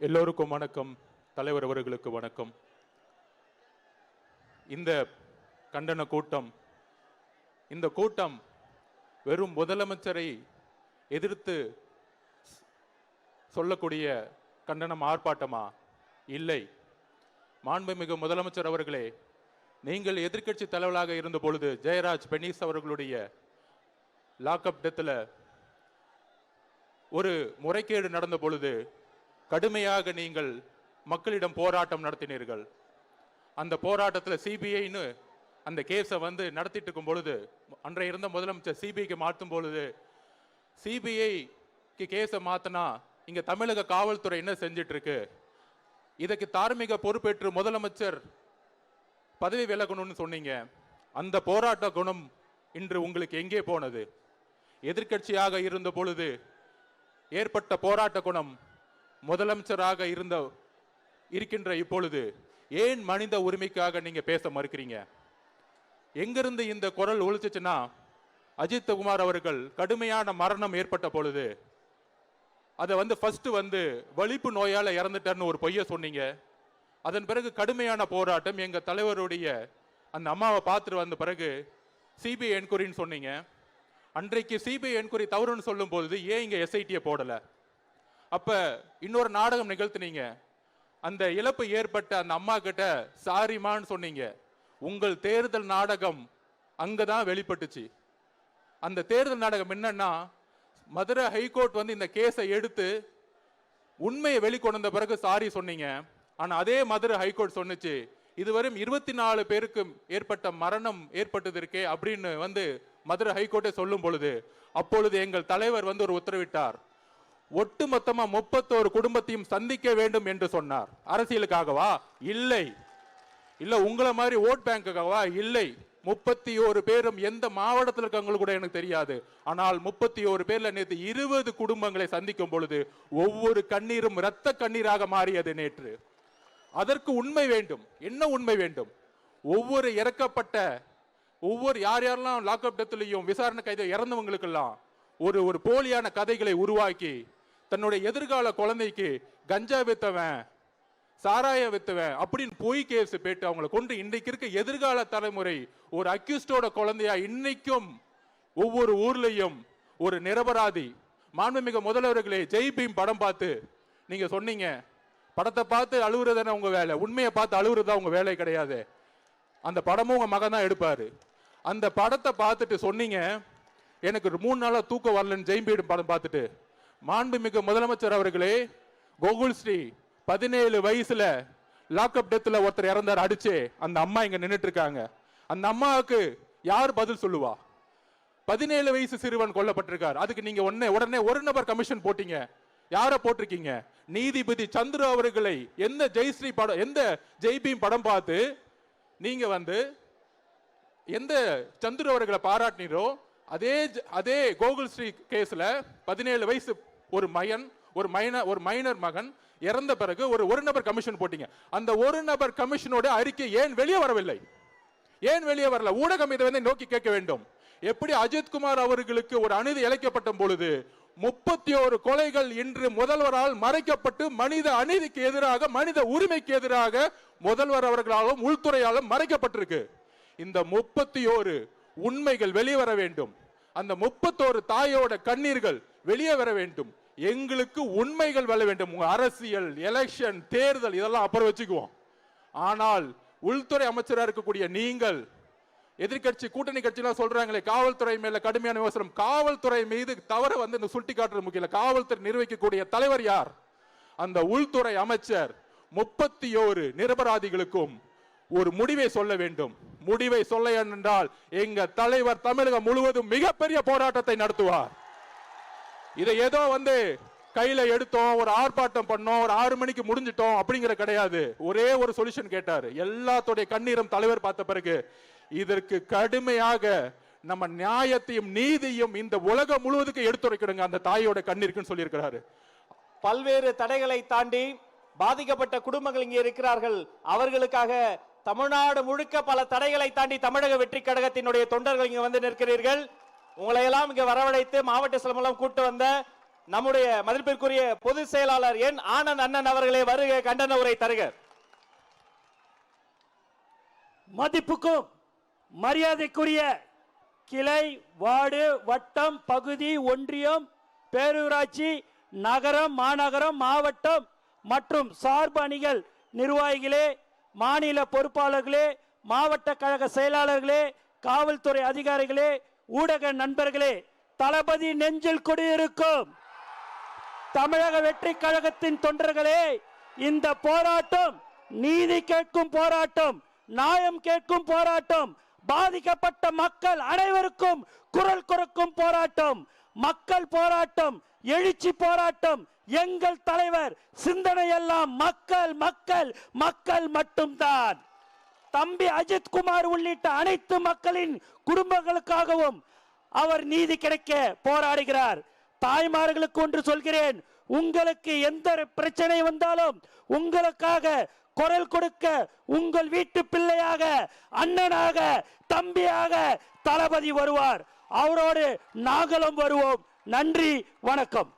எல்லோருக்கும் வணக்கம். தலைவர் அவர்களுக்கு வணக்கம். இந்த கண்டன கூட்டம் இந்த கூட்டம் வெறும் முதலமைச்சரை எதிர்த்து சொல்லக்கூடிய கண்டனம் ஆர்ப்பாட்டமா? இல்லை. மாண்புமிகு முதலமைச்சர் அவர்களே நீங்கள் எதிர்க்கட்சி தலைவராக இருந்த பொழுது ஜெயராஜ் பெனீஸ் அவர்களுடைய லாக்அப் டெத்தில் ஒரு முறைகேடு நடந்த பொழுது கடுமையாக நீங்கள் மக்களிடம் போராட்டம் நடத்தினீர்கள். அந்த போராட்டத்தில் சிபிஐன்னு அந்த கேஸை வந்து நடத்திட்டு இருக்கும் பொழுது அன்றைய இருந்த முதலமைச்சர் சிபிஐக்கு மாற்றும் பொழுது சிபிஐக்கு கேஸை மாற்றினா இங்கே தமிழக காவல்துறை என்ன செஞ்சிட்ருக்கு? இதுக்கு தார்மீக பொறுப்பேற்று முதலமைச்சர் பதவி விலகணும்னு சொன்னீங்க. அந்த போராட்ட குணம் இன்று உங்களுக்கு எங்கே போனது? எதிர்க்கட்சியாக இருந்த பொழுது ஏற்பட்ட போராட்ட குணம் முதலமைச்சராக இருந்த இருக்கின்ற இப்பொழுது ஏன் மனித உரிமைக்காக நீங்க பேச மறுக்கிறீங்க? எங்கிருந்து இந்த குரல் ஒழிச்சிச்சுன்னா அஜித் குமார் அவர்கள் கடுமையான மரணம் ஏற்பட்ட பொழுது அதை வந்து ஃபர்ஸ்ட் வந்து வலிப்பு நோயால் இறந்துட்டார்னு ஒரு பொய்ய சொன்னீங்க. அதன் பிறகு கடுமையான போராட்டம் எங்கள் தலைவருடைய அந்த அம்மாவை பார்த்துட்டு வந்த பிறகு சிபிஐ என்கொயரின்னு சொன்னீங்க. அன்றைக்கு சிபிஐ என்கொயரி தவறுன்னு சொல்லும் பொழுது ஏன் இங்கே எஸ்ஐடியை போடல? அப்ப இன்னொரு நாடகம் நிகழ்த்தினீங்க. அந்த இழப்பு ஏற்பட்ட அந்த அம்மா கிட்ட சாரிமான்னு சொன்னீங்க. உங்கள் தேர்தல் நாடகம் அங்கதான் வெளிப்பட்டுச்சு. அந்த தேர்தல் நாடகம் என்னன்னா மதுரை ஹைகோர்ட் வந்து இந்த கேஸை எடுத்து உண்மையை வெளிக்கொண்டு வந்த பிறகு சாரி சொன்னீங்க. ஆனால் அதே மதுரை ஹைகோர்ட் சொன்னுச்சு இதுவரையும் இருபத்தி நாலு பேருக்கு ஏற்பட்ட மரணம் ஏற்பட்டது இருக்கே அப்படின்னு வந்து மதுரை ஹைகோர்ட்டே சொல்லும் பொழுது அப்பொழுது எங்கள் தலைவர் வந்து ஒரு உத்தரவிட்டார். ஒட்டுமொத்தமா முப்பத்தோரு குடும்பத்தையும் சந்திக்க வேண்டும் என்று சொன்னார். அரசியலுக்காகவா? இல்லை. இல்ல உங்களை மாதிரி ஓட் பேங்குக்காகவா? இல்லை. முப்பத்தி ஒரு பேரும் எந்த மாவட்டத்தில் இருக்கவங்களுக்கு கூட எனக்கு தெரியாது. ஆனால் முப்பத்தி ஒரு பேர்ல நேற்று இருபது குடும்பங்களை சந்திக்கும் பொழுது ஒவ்வொரு கண்ணீரும் இரத்த கண்ணீராக மாறியது நேற்று. அதற்கு உண்மை வேண்டும். என்ன உண்மை வேண்டும்? ஒவ்வொரு இறக்கப்பட்ட ஒவ்வொரு யார் யாரெல்லாம் லாக்அப் டெத்துலையும் விசாரணை கைது இறந்தவங்களுக்கெல்லாம் ஒரு ஒரு போலியான கதைகளை உருவாக்கி தன்னுடைய எதிர்கால குழந்தைக்கு கஞ்சா வித்தவன் சாராய வித்தவன் அப்படின்னு பொய் கேஸ் போயிட்டு அவங்கள கொண்டு இன்றைக்கு இருக்க எதிர்கால தலைமுறை ஒரு அக்யூஸ்டோட குழந்தையா இன்னைக்கும் ஒவ்வொரு ஊர்லையும் ஒரு நிரபராதி. மாண்புமிகு முதல்வர்களே ஜெய்பீம் படம் பார்த்து நீங்க சொன்னீங்க படத்தை பார்த்து அழுகுறதானே உங்க வேலை? உண்மையை பார்த்து அழுகுறதா உங்க வேலை கிடையாது. அந்த படமும் உங்க மகன் தான் எடுப்பாரு. அந்த படத்தை பார்த்துட்டு சொன்னீங்க எனக்கு ஒரு மூணு நாளாக தூக்கம் வரலன்னு ஜெயம்பீடு படம் பார்த்துட்டு மாண்புமிகு முதலமைச்சர் அவர்களே கோகுல் ஸ்ரீ பதினேழு வயசுல லாக்அப் டெத்தில் ஒருத்தர் இறந்தார் அடிச்சு அந்த அம்மா இங்க நின்றுட்டு இருக்காங்க அந்த அம்மாவுக்கு யார் பதில் சொல்லுவா? பதினேழு வயசு சிறுவன் கொல்லப்பட்டிருக்கார். அதுக்கு நீங்க உடனே உடனே ஒரு நபர் கமிஷன் போட்டீங்க. யாரை போட்டிருக்கீங்க? நீதிபதி சந்துரு அவர்களை எந்த ஜெய்ஸ்ரீ படம் எந்த ஜெய்பீம் படம் பார்த்து நீங்க வந்து எந்த சந்துரு அவர்களை பாராட்டினீரோ அதே அதே கோகுல் ஸ்ரீ கேஸ்ல பதினேழு வயசு ஒரு மயன் ஒரு மைனர் ஒரு மைனர் மகன் இறந்த பிறகு ஒரு ஒரு நபர் கமிஷன் போட்டீங்க. அந்த ஒரு நபர் கமிஷனோட அறிக்கை ஏன் வெளியே வரவில்லை? ஏன் வெளியே வரல? ஊடகம் இதை வந்து நோக்கி கேட்க வேண்டும். எப்படி அஜித்குமார் அவர்களுக்கு ஒரு அநீதி இழைக்கப்பட்ட பொழுது முப்பத்தி ஒரு கொலைகள் இன்று முதல்வரால் மறைக்கப்பட்டு மனித அநீதிக்கு எதிராக மனித உரிமைக்கு எதிராக முதல்வர் அவர்களாலும் உள்துறையாலும் மறைக்கப்பட்டிருக்கு. இந்த முப்பத்தி ஓரு உண்மைகள் வெளியே வர வேண்டும். அந்த முப்பத்தோரு தாயோட கண்ணீர்கள் வெளியே வர வேண்டும். எங்களுக்கு உண்மைகள் வர வேண்டும். உங்க அரசியல் எலெக்ஷன் தேர்தல் இதெல்லாம் அப்புறம் வச்சுக்குவோம். ஆனால் உள்துறை அமைச்சராக இருக்கக்கூடிய நீங்கள் எதிர்க்கட்சி கூட்டணி கட்சிலாம் சொல்றாங்களே காவல்துறை மேல கடுமையான விமர்சனம். காவல்துறை மீது தவற வந்து இந்த சுட்டி காட்டுறது முக்கியம் காவல்துறை நிர்வகிக்கக்கூடிய தலைவர் யார்? அந்த உள்துறை அமைச்சர் முப்பத்தி ஓரு நிரபராதிகளுக்கும் ஒரு முடிவை சொல்ல வேண்டும். முடிவை சொல்ல என்றால் எங்க தலைவர் தமிழகம் முழுவதும் மிகப்பெரிய போராட்டத்தை நடத்துவார். இதை ஏதோ வந்து கையில எடுத்தோம் ஒரு ஆர்ப்பாட்டம் பண்ணோம் ஒரு ஆறு மணிக்கு முடிஞ்சிட்டோம் அப்படிங்கிற கிடையாது. ஒரே ஒரு சொல்யூஷன் கேட்டார். எல்லாத்துடைய கண்ணீரும் தலைவர் பார்த்த பிறகு இதற்கு கடுமையாக நம்ம நியாயத்தையும் நீதியும் இந்த உலகம் முழுவதுக்கு எடுத்துரைக்கணுங்க அந்த தாயோட கண்ணீருக்குன்னு சொல்லியிருக்கிறாரு. பல்வேறு தடைகளை தாண்டி பாதிக்கப்பட்ட குடும்பங்கள் இங்கே இருக்கிறார்கள். அவர்களுக்காக தமிழ்நாடு முழுக்க பல தடைகளை தாண்டி தமிழக வெற்றி கழகத்தினுடைய தொண்டர்கள் இங்க வந்து நிற்கிறீர்கள். உங்களை எல்லாம் இங்க வரவழைத்து மாவட்ட செலமெல்லாம் கூட்டு வந்த நம்முடைய மதிப்பிற்குரிய பொதுச் செயலாளர் என் ஆனந்த் அண்ணன் அவர்களே வருக கண்டன உரை தருக. மதிப்புக்கும் மரியாதைக்குரிய கிளை வார்டு வட்டம் பகுதி ஒன்றியம் பேரூராட்சி நகரம் மாநகரம் மாவட்டம் மற்றும் சார்பு அணிகள் நிர்வாகிகளே மாநில பொறுப்பாளர்களே மாவட்ட கழக செயலாளர்களே காவல்துறை அதிகாரிகளே ஊடக நண்பர்களே தளபதி நெஞ்சில் குடியிருக்கும் தமிழக வெற்றி கழகத்தின் தொண்டர்களே இந்த போராட்டம் நீதி கேட்கும் போராட்டம் நியாயம் கேட்கும் போராட்டம் பாதிக்கப்பட்ட மக்கள் அனைவருக்கும் குரல் கொடுக்கும் போராட்டம் மக்கள் போராட்டம் எழுச்சி போராட்டம் எங்கள் தலைவர் சிந்தனை எல்லாம் மக்கள் மக்கள் மக்கள் மட்டும்தான். தம்பி அஜித் குமார் உள்ளிட்ட அனைத்து மக்களின் குடும்பங்களுக்காகவும் அவர் நீதி கிடைக்க போராடுகிறார். தாய்மார்களுக்கு ஒன்று சொல்கிறேன் உங்களுக்கு எந்த பிரச்சனை வந்தாலும் உங்களுக்காக குரல் கொடுக்க உங்கள் வீட்டு பிள்ளையாக அண்ணனாக தம்பியாக தளபதி வருவார். அவரோடு நாங்களும் வருவோம். நன்றி வணக்கம்.